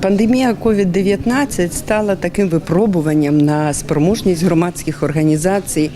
Пандемія COVID-19 стала таким випробуванням на спроможність громадських організацій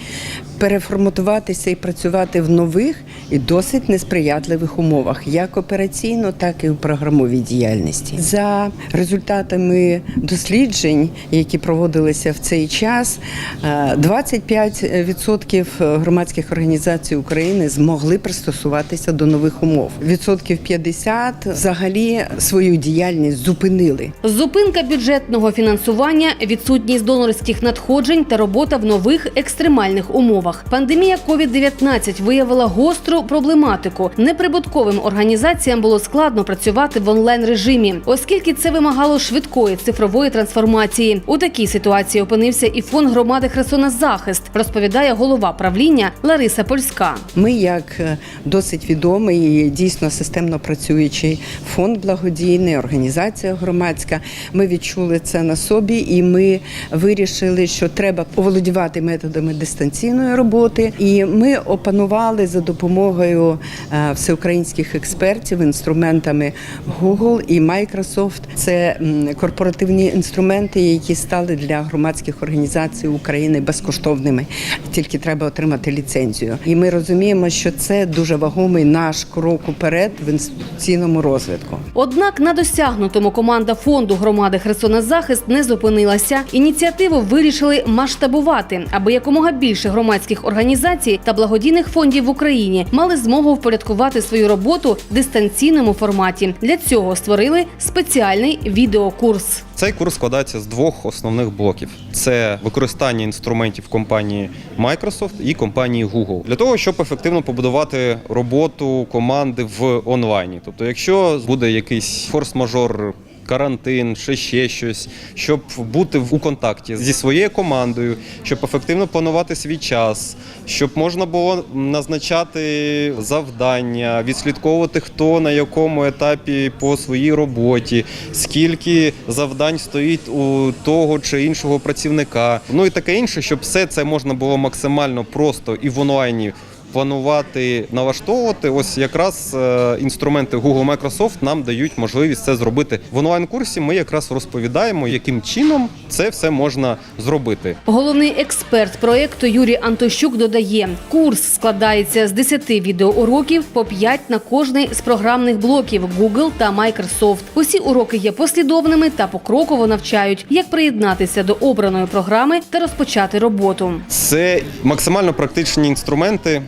переформатуватися і працювати в нових і досить несприятливих умовах, як операційно, так і в програмовій діяльності. За результатами досліджень, які проводилися в цей час, е, 25% громадських організацій України змогли пристосуватися до нових умов. Відсотків 50 взагалі свою діяльність зупинили. Зупинка бюджетного фінансування, відсутність донорських надходжень та робота в нових екстремальних умовах. Пандемія COVID-19 виявила гостру проблематику. Неприбутковим організаціям було складно працювати в онлайн режимі, оскільки це вимагало швидкої цифрової трансформації. У такій ситуації опинився і фонд громади Херсонезахист, розповідає голова правління Лариса Польська. Ми, як е, досить відомий і дійсно системно працюючий фонд благодійний, організація громадська, ми відчули це на собі, і ми вирішили, що треба оволодівати методами дистанційної роботи. І ми опанували за допомогою е, всеукраїнських експертів інструментами Google і Microsoft. Це корпоративні інструменти, які стали для громадських організацій України безкоштовними. Тільки треба отримати ліцензію. І ми розуміємо, що це дуже вагомий наш крок уперед в інституційному розвитку. Однак на досягнутому команда фонду громади Херсонезахист не зупинилася. Ініціативу вирішили масштабувати, аби якомога більше громадських організацій та благодійних фондів в Україні мали змогу впорядкувати свою роботу в дистанційному форматі. Для цього створили спеціальний відеокурс. Цей курс складається з двох основних блоків: це використання інструментів компанії Microsoft і компанії Google для того, щоб ефективно побудувати роботу команди в онлайні. Тобто, якщо буде якийсь форс-мажор. Карантин, чи ще щось, щоб бути у контакті зі своєю командою, щоб ефективно планувати свій час, щоб можна було назначати завдання, відслідковувати, хто на якому етапі по своїй роботі, скільки завдань стоїть у того чи іншого працівника. Ну і таке інше, щоб все це можна було максимально просто і в онлайні. Планувати, налаштовувати, ось якраз е, інструменти Google Microsoft нам дають можливість це зробити в онлайн-курсі. Ми якраз розповідаємо, яким чином це все можна зробити. Головний експерт проєкту Юрій Антощук додає, курс складається з 10 відеоуроків по 5 на кожний з програмних блоків Google та Microsoft. Усі уроки є послідовними та покроково навчають, як приєднатися до обраної програми та розпочати роботу. Це максимально практичні інструменти.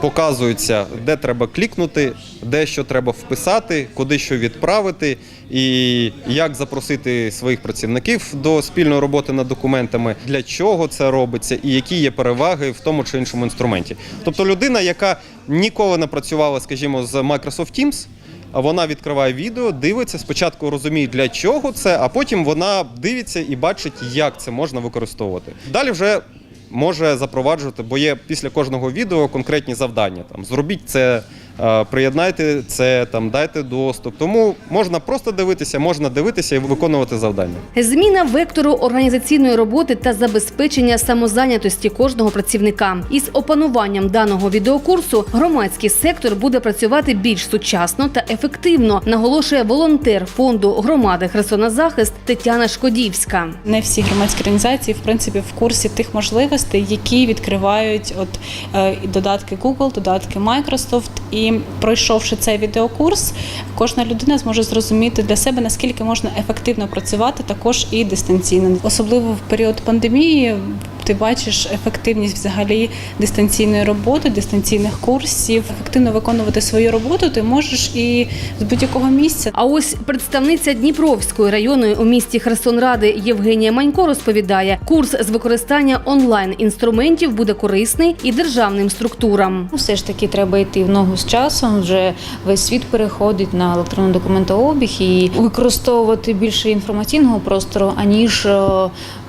Показуються, де треба клікнути, де що треба вписати, куди що відправити, і як запросити своїх працівників до спільної роботи над документами, для чого це робиться, і які є переваги в тому чи іншому інструменті. Тобто людина, яка ніколи не працювала, скажімо, з Microsoft Teams, вона відкриває відео, дивиться, спочатку розуміє, для чого це, а потім вона дивиться і бачить, як це можна використовувати. Далі вже може запроваджувати, бо є після кожного відео конкретні завдання. Там зробіть це, приєднайте це, там дайте доступ. Тому можна просто дивитися, можна дивитися і виконувати завдання. Зміна вектору організаційної роботи та забезпечення самозайнятості кожного працівника. Із опануванням даного відеокурсу громадський сектор буде працювати більш сучасно та ефективно, наголошує волонтер фонду громади Херсоназахист Тетяна Шкодівська. Не всі громадські організації, в принципі, в курсі тих можливостей, які відкривають от е, додатки Google, додатки Microsoft. І пройшовши цей відеокурс, кожна людина зможе зрозуміти для себе наскільки можна ефективно працювати також і дистанційно, особливо в період пандемії. Ти бачиш ефективність взагалі дистанційної роботи, дистанційних курсів, ефективно виконувати свою роботу. Ти можеш і з будь-якого місця. А ось представниця Дніпровської районної у місті Херсонради Євгенія Манько розповідає, курс з використання онлайн інструментів буде корисний і державним структурам. Ну, Все ж таки треба йти в ногу з часом. Вже весь світ переходить на електронний документообіг і використовувати більше інформаційного простору, аніж е,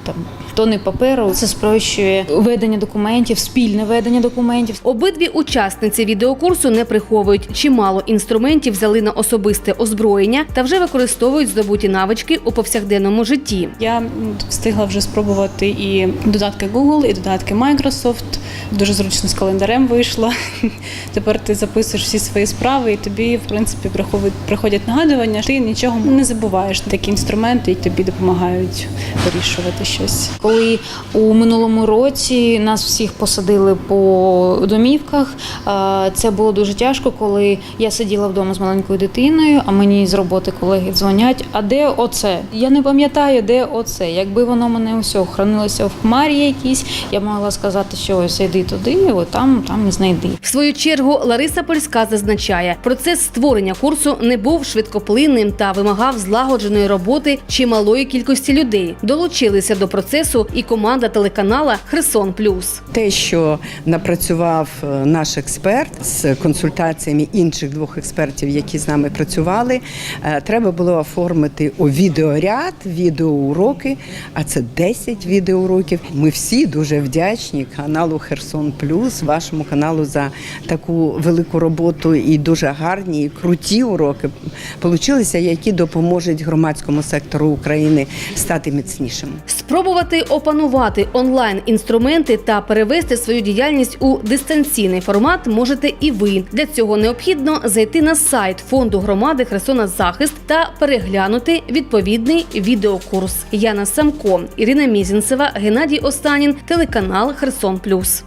там тони паперу. Це спрощує ведення документів, спільне ведення документів. Обидві учасниці відеокурсу не приховують. Чимало інструментів взяли на особисте озброєння та вже використовують здобуті навички у повсякденному житті. Я встигла вже спробувати і додатки Google, і додатки Microsoft. Дуже зручно з календарем вийшло. Тепер ти записуєш всі свої справи, і тобі, в принципі, приходять, приходять нагадування. Ти нічого не забуваєш. Такі інструменти, які тобі допомагають вирішувати щось. Коли у минулому році нас всіх посадили по домівках, е, це було дуже тяжко, коли я сиділа вдома з маленькою дитиною, а мені з роботи колеги дзвонять. А де оце? Я не пам'ятаю, де оце. Якби воно мене усе хранилося в хмарі якійсь, я могла сказати, що ось йди туди, от там, там і знайди. В свою чергу Лариса Польська зазначає, процес створення курсу не був швидкоплинним та вимагав злагодженої роботи чималої кількості людей. Долучилися до процесу і команда телеканала Херсон Плюс. Те, що напрацював е, наш експерт з консультаціями інших двох експертів, які з нами працювали, е, треба було оформити у відеоряд, відеоуроки, а це 10 відеоуроків. Ми всі дуже вдячні каналу Херсон Плюс, вашому каналу за таку велику роботу і дуже гарні і круті уроки получилися, які допоможуть громадському сектору України стати міцнішим. Спробувати опанувати онлайн інструменти та перевести свою діяльність у дистанційний формат можете і ви. Для цього необхідно зайти на сайт фонду громади Херсона Захист та переглянути відповідний відеокурс. Яна Самко, Ірина Мізінцева, Геннадій Останін, телеканал Херсон Плюс.